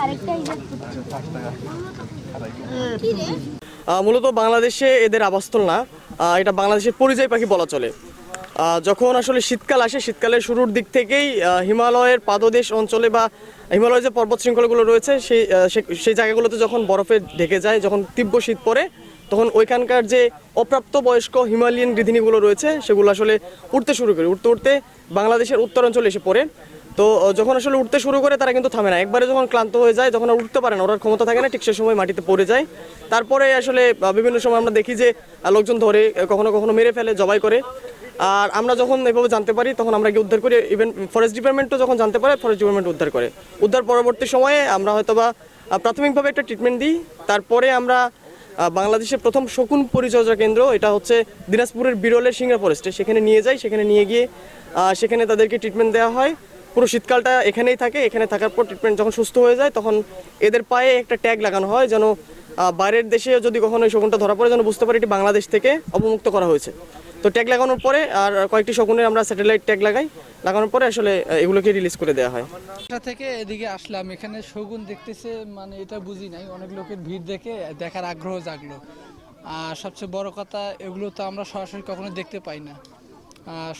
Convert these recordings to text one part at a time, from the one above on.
আরেকটা কি রে? আহ, মূলত বাংলাদেশে এদের আবাসস্থল না এটা বাংলাদেশের পরিযায়ী পাখি বলা চলে। যখন আসলে শীতকাল আসে, শীতকালের শুরুর দিক থেকেই হিমালয়ের পাদদেশ অঞ্চলে বা হিমালয়ের যে পর্বত শৃঙ্খলগুলো রয়েছে, সেই সেই জায়গাগুলোতে যখন বরফে ঢেকে যায়, যখন তীব্র শীত পড়ে, তখন ওইখানকার যে অপ্রাপ্ত বয়স্ক হিমালয়ান গৃহিণীগুলো রয়েছে, সেগুলো আসলে উঠতে শুরু করে। উঠতে উঠতে বাংলাদেশের উত্তরাঞ্চলে এসে পড়ে। তো যখন আসলে উঠতে শুরু করে, তারা কিন্তু থামে না। একবারে যখন ক্লান্ত হয়ে যায়, যখন উঠতে পারে না, ওরা ক্ষমতা থাকে না, ঠিক সে সময় মাটিতে পড়ে যায়। তারপরে আসলে বিভিন্ন সময় আমরা দেখি যে লোকজন ধরে কখনো কখনো মেরে ফেলে, জবাই করে। আর আমরা যখন এভাবে জানতে পারি, তখন আমরা গিয়ে উদ্ধার করি। ইভেন ফরেস্ট ডিপার্টমেন্টও যখন জানতে পারে ফরেস্ট ডিপার্টমেন্ট উদ্ধার করে। উদ্ধার পরবর্তী সময়ে আমরা হয়তোবা প্রাথমিকভাবে একটা ট্রিটমেন্ট দিই। তারপরে আমরা বাংলাদেশের প্রথম শকুন পরিচর্যা কেন্দ্র, এটা হচ্ছে দিনাজপুরের বিরলের সিংড়া ফরেস্টে সেখানে নিয়ে যাই, সেখানে নিয়ে গিয়ে সেখানে তাদেরকে ট্রিটমেন্ট দেওয়া হয়। পুরো শীতকালটা এখানেই থাকে, এখানে থাকার পর ট্রিটমেন্ট যখন সুস্থ হয়ে যায়, তখন এদের পায়ে একটা ট্যাগ লাগানো হয় যেন বাইরের দেশে যদি কখনো এই শকুনটা ধরা পড়ে, যেন বুঝতে পারে এটি বাংলাদেশ থেকে অবমুক্ত করা হয়েছে। তো ট্যাগ লাগানোর পরে আর কয়েকটি শকুনের আমরা স্যাটেলাইট ট্যাগ লাগাই, লাগানোর পরে আসলে এগুলোকে রিলিজ করে দেওয়া হয়। বাসা থেকে এদিকে আসলাম, এখানে শগুন দেখতেছে মানে এটা বুঝি নাই, অনেক লোকের ভিড় দেখে দেখার আগ্রহ জাগলো। আর সবচেয়ে বড় কথা, এগুলো তো আমরা সরাসরি কখনো দেখতে পাই না।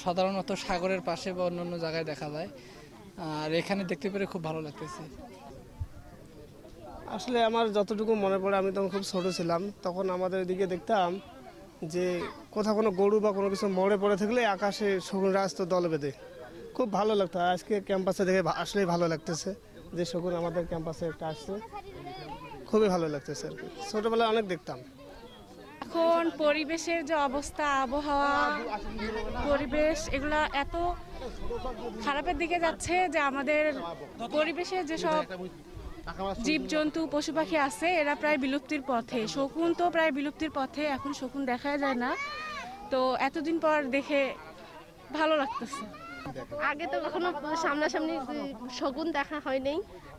সাধারণত সাগরের পাশে বা অন্যান্য জায়গায় দেখা যায়। আর এখানে দেখতে পেরে খুব ভালো লাগতেছে। আসলে আমার যতটুকু মনে পড়ে, আমি তখন খুব ছোট ছিলাম। তখন আমাদের এদিকে দেখতাম যে কোথাও কোনো গরু বা কোনো কিছু মরে পড়ে থাকলে আকাশে শকুনরা আসতো দল বেঁধে। খুব ভালো লাগতো। আজকে ক্যাম্পাসে দেখে আসলেই ভালো লাগতেছে যে শকুন আমাদের ক্যাম্পাসে একটা আসছে। খুবই ভালো লাগতেছে আর কি। ছোটোবেলায় অনেক দেখতাম। এখন পরিবেশের যে অবস্থা আবহাওয়া পরিবেশ এগুলা এত খারাপের দিকে যাচ্ছে যে আমাদের পরিবেশে যেসব জীবজন্তু পশু পাখি আছে এরা প্রায় বিলুপ্তির পথে শকুন তো প্রায় বিলুপ্তির পথে এখন শকুন দেখা যায় না তো এতদিন পর দেখে ভালো লাগতেছে আগে তো কখনো সামনাসামনি শকুন দেখা হয়নি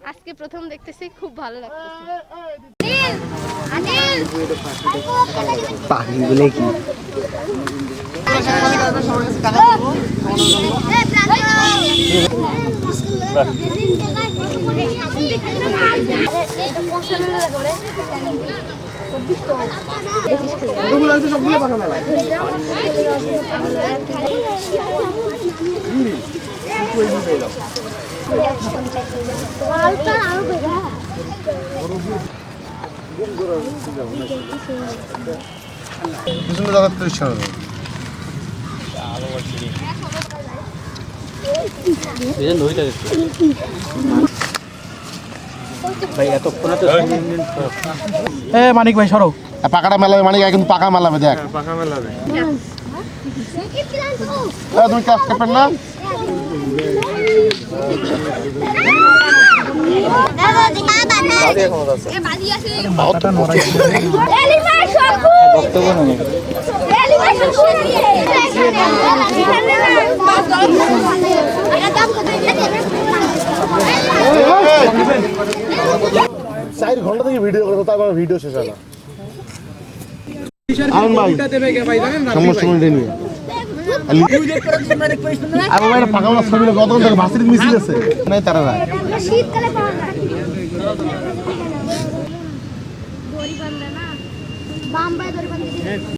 আজকে প্রথম দেখতেছি খুব ভালো লাগতেছে আনিল পাখিগুলো কি? দাদা তো ইচ্ছা হবে এ মানিক ভাই সরো। পাকাটা মেলাবে মানে কিন্তু পাকা মেলাবে দেখ। এ, তুমি কাজ করবেন না? চার ঘণ্টা থেকে ভিডিও করব তারপর ভিডিও শেষ হয় পাকা মাছ ছবি কত থেকে মিছিল আছে নাই তারা নাই শীতকালে পাওয়া যায় দড়ি বান্ধা